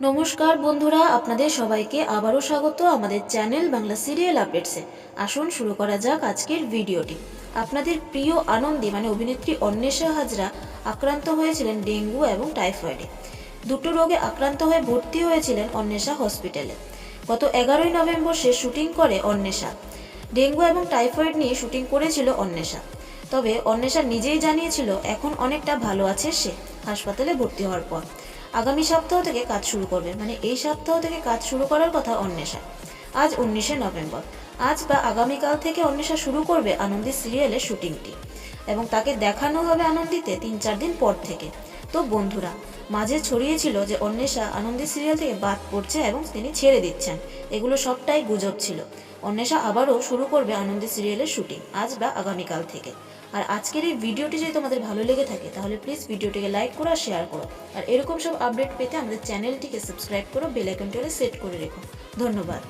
নমস্কার বন্ধুরা, আপনাদের সবাইকে আবারও স্বাগত আমাদের চ্যানেল বাংলা সিরিয়াল আপডেটসে। আসুন শুরু করা যাক আজকের ভিডিওটি। আপনাদের প্রিয় আনন্দী মানে অভিনেত্রী অন্বেষা হাজরা আক্রান্ত হয়েছিলেন ডেঙ্গু এবং টাইফয়েডে। দুটো রোগে আক্রান্ত হয়ে ভর্তি হয়েছিলেন অন্বেষা হসপিটালে। গত এগারোই নভেম্বর সে শুটিং করে অন্বেষা। ডেঙ্গু এবং টাইফয়েড নিয়ে শুটিং করেছিল অন্বেষা। তবে অন্বেষা নিজেই জানিয়েছিল, এখন অনেকটা ভালো আছে সে, হাসপাতালে ভর্তি হওয়ার পর। আগামী সপ্তাহ থেকে কাজ শুরু করবে। মানে এই সপ্তাহ থেকে কাজ শুরু করার কথা অন্বেষা। আজ উনিশে নভেম্বর। আজ বা আগামীকাল থেকে অন্বেষা শুরু করবে আনন্দী সিরিয়ালের শুটিংটি। এবং তাকে দেখানো হবে আনন্দিতে তিন চার দিন পর থেকে। তো বন্ধুরা মাঝে ছড়িয়েছিল যে অন্বেষা আনন্দের সিরিয়াল থেকে বাদ পড়ছে এবং তিনি ছেড়ে দিচ্ছেন। এগুলো সবটাই গুজব ছিল। অন্বেষা আবারও শুরু করবে আনন্দের সিরিয়ালের শুটিং আজ বা আগামীকাল থেকে। আর আজকের এই ভিডিওটি যদি তোমাদের ভালো লেগে থাকে, তাহলে প্লিজ ভিডিওটিকে লাইক করো আর শেয়ার করো। আর এরকম সব আপডেট পেতে আমাদের চ্যানেলটিকে সাবস্ক্রাইব করো বেল সেট করে রেখো। ধন্যবাদ।